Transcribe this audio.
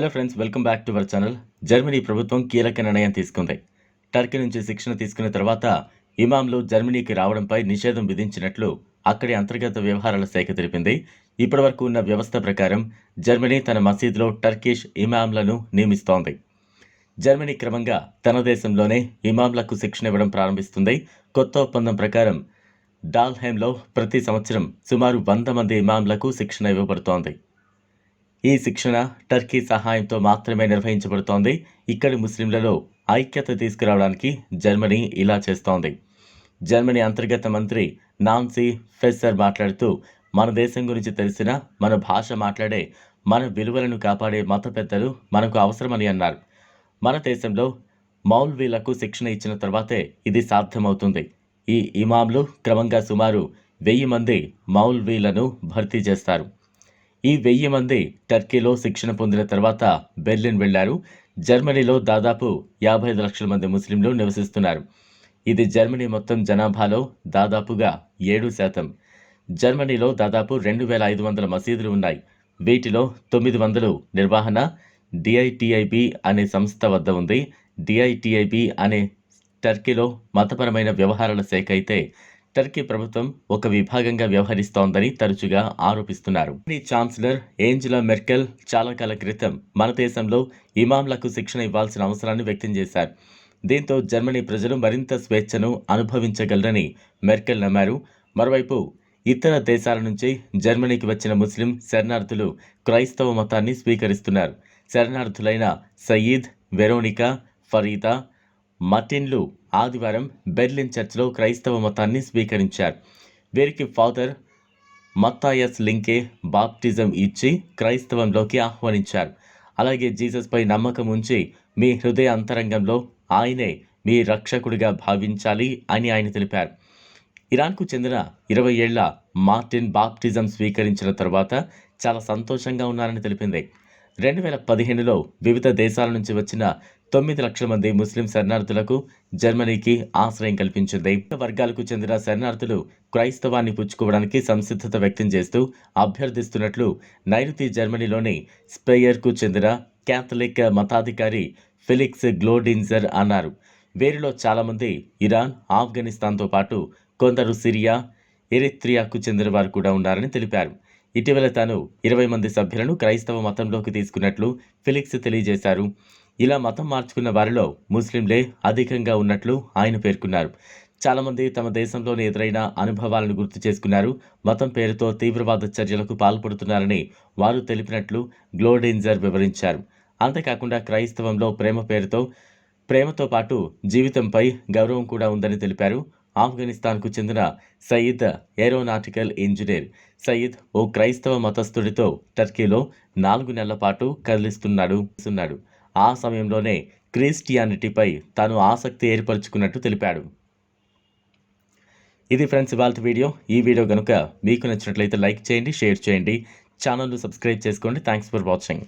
Hello friends welcome back to our channel. Germany ప్రభుత్వం కీలక నిర్ణయం తీసుకుంది. టర్కీ నుంచి శిక్షణ తీసుకున్న తర్వాత ఇమాంలు జర్మనీకి రావడంపై నిషేధం విధించినట్లు అక్కడి అంతర్గత వ్యవహారాల శాఖ తెలిపింది. ఇప్పటివరకు ఉన్న వ్యవస్థ ప్రకారం జర్మనీ తన మసీదులో టర్కిష్ ఇమాంలను నియమిస్తోంది. జర్మనీ క్రమంగా తన దేశంలోనే ఇమాంలకు శిక్షణ ఇవ్వడం ప్రారంభిస్తుంది. కొత్త ఒప్పందం ప్రకారం డాల్హెమ్లో ప్రతి సంవత్సరం సుమారు వంద మంది ఇమాంలకు శిక్షణ ఇవ్వబడుతోంది. ఈ శిక్షణ టర్కీ సహాయంతో మాత్రమే నిర్వహించబడుతోంది. ఇక్కడి ముస్లింలలో ఐక్యత తీసుకురావడానికి జర్మనీ ఇలా చేస్తోంది. జర్మనీ అంతర్గత మంత్రి నాన్సీ ఫెస్సర్ మాట్లాడుతూ మన దేశం గురించి తెలిసిన మన భాష మాట్లాడే మన విలువలను కాపాడే మత పెద్దలు మనకు అవసరమని అన్నారు. మన దేశంలో మౌల్వీలకు శిక్షణ ఇచ్చిన తర్వాతే ఇది సాధ్యమవుతుంది. ఈ ఇమాంలు క్రమంగా సుమారు వెయ్యి మంది మౌల్వీలను భర్తీ చేస్తారు. ఈ వెయ్యి మంది టర్కీలో శిక్షణ పొందిన తర్వాత బెర్లిన్ వెళ్ళారు. జర్మనీలో దాదాపు యాభై ఐదు లక్షల మంది ముస్లింలు నివసిస్తున్నారు. ఇది జర్మనీ మొత్తం జనాభాలో దాదాపుగా ఏడు శాతం. జర్మనీలో దాదాపు రెండు వేల ఐదు వందల మసీదులు ఉన్నాయి. వీటిలో తొమ్మిది వందలు నిర్వహణ డిఐటిఐబి అనే సంస్థ వద్ద ఉంది. డిఐటిఐబి అనే టర్కీలో మతపరమైన వ్యవహారాల శాఖ అయితే టర్కీ ప్రభుత్వం ఒక విభాగంగా వ్యవహరిస్తోందని తరచుగా ఆరోపిస్తున్నారు. ఛాన్సలర్ ఏంజలా మెర్కెల్ చాలా కాల క్రితం మన దేశంలో ఇమాంలకు శిక్షణ ఇవ్వాల్సిన అవసరాన్ని వ్యక్తం చేశారు. దీంతో జర్మనీ ప్రజలు మరింత స్వేచ్ఛను అనుభవించగలరని మెర్కెల్ నమ్మారు. మరోవైపు ఇతర దేశాల నుంచి జర్మనీకి వచ్చిన ముస్లిం శరణార్థులు క్రైస్తవ మతాన్ని స్వీకరిస్తున్నారు. శరణార్థులైన సయీద్ వెరోనికా ఫరీదా మర్టిన్లు ఆదివారం బెర్లిన్ చర్చ్లో క్రైస్తవ మతాన్ని స్వీకరించారు. వీరికి ఫాదర్ మత్తాయస్ లింకే బాప్టిజం ఇచ్చి క్రైస్తవంలోకి ఆహ్వానించారు. అలాగే జీసస్పై నమ్మకం ఉంచి మీ హృదయ అంతరంగంలో ఆయనే మీ రక్షకుడిగా భావించాలి అని ఆయన తెలిపారు. ఇరాన్కు చెందిన ఇరవై ఏళ్ళ మార్టిన్ బాప్టిజం స్వీకరించిన తర్వాత చాలా సంతోషంగా ఉన్నారని తెలిపింది. రెండు వేల పదిహేనులో వివిధ దేశాల నుంచి వచ్చిన తొమ్మిది లక్షల మంది ముస్లిం శరణార్థులకు జర్మనీకి ఆశ్రయం కల్పించింది. వర్గాలకు చెందిన శరణార్థులు క్రైస్తవాన్ని పుచ్చుకోవడానికి సంసిద్ధత వ్యక్తం చేస్తూ అభ్యర్థిస్తున్నట్లు నైరుతి జర్మనీలోని స్పెయర్కు చెందిన క్యాథలిక్ మతాధికారి ఫిలిక్స్ గ్లోడిన్జర్ అన్నారు. వీరిలో చాలామంది ఇరాన్ ఆఫ్ఘనిస్తాన్తో పాటు కొందరు సిరియా ఎరిత్రియాకు చెందిన వారు కూడా ఉన్నారని తెలిపారు. ఇటీవల తాను ఇరవై మంది సభ్యులను క్రైస్తవ మతంలోకి తీసుకున్నట్లు ఫిలిక్స్ తెలియజేశారు. ఇలా మతం మార్చుకున్న వారిలో ముస్లింలే అధికంగా ఉన్నట్లు ఆయన పేర్కొన్నారు. చాలామంది తమ దేశంలోని ఎదురైన అనుభవాలను గుర్తు చేసుకున్నారు. మతం పేరుతో తీవ్రవాద చర్యలకు పాల్పడుతున్నారని వారు తెలిపినట్లు గ్లోడెంజర్ వివరించారు. అంతేకాకుండా క్రైస్తవంలో ప్రేమ పేరుతో ప్రేమతో పాటు జీవితంపై గౌరవం కూడా ఉందని తెలిపారు. ఆఫ్ఘనిస్తాన్కు చెందిన సయీద్ ఏరోనాటికల్ ఇంజనీర్. సయీద్ ఓ క్రైస్తవ మతస్థుడితో టర్కీలో నాలుగు నెలల పాటు కదిలిస్తున్నాడు. ఆ సమయంలోనే క్రిస్టియానిటీపై తాను ఆసక్తి ఏర్పరచుకున్నట్టు తెలిపాడు. ఇది ఫ్రెండ్స్ ఇవాళ వీడియో. ఈ వీడియో కనుక మీకు నచ్చినట్లయితే లైక్ చేయండి షేర్ చేయండి. ఛానల్ను సబ్స్క్రైబ్ చేసుకోండి. Thanks for watching.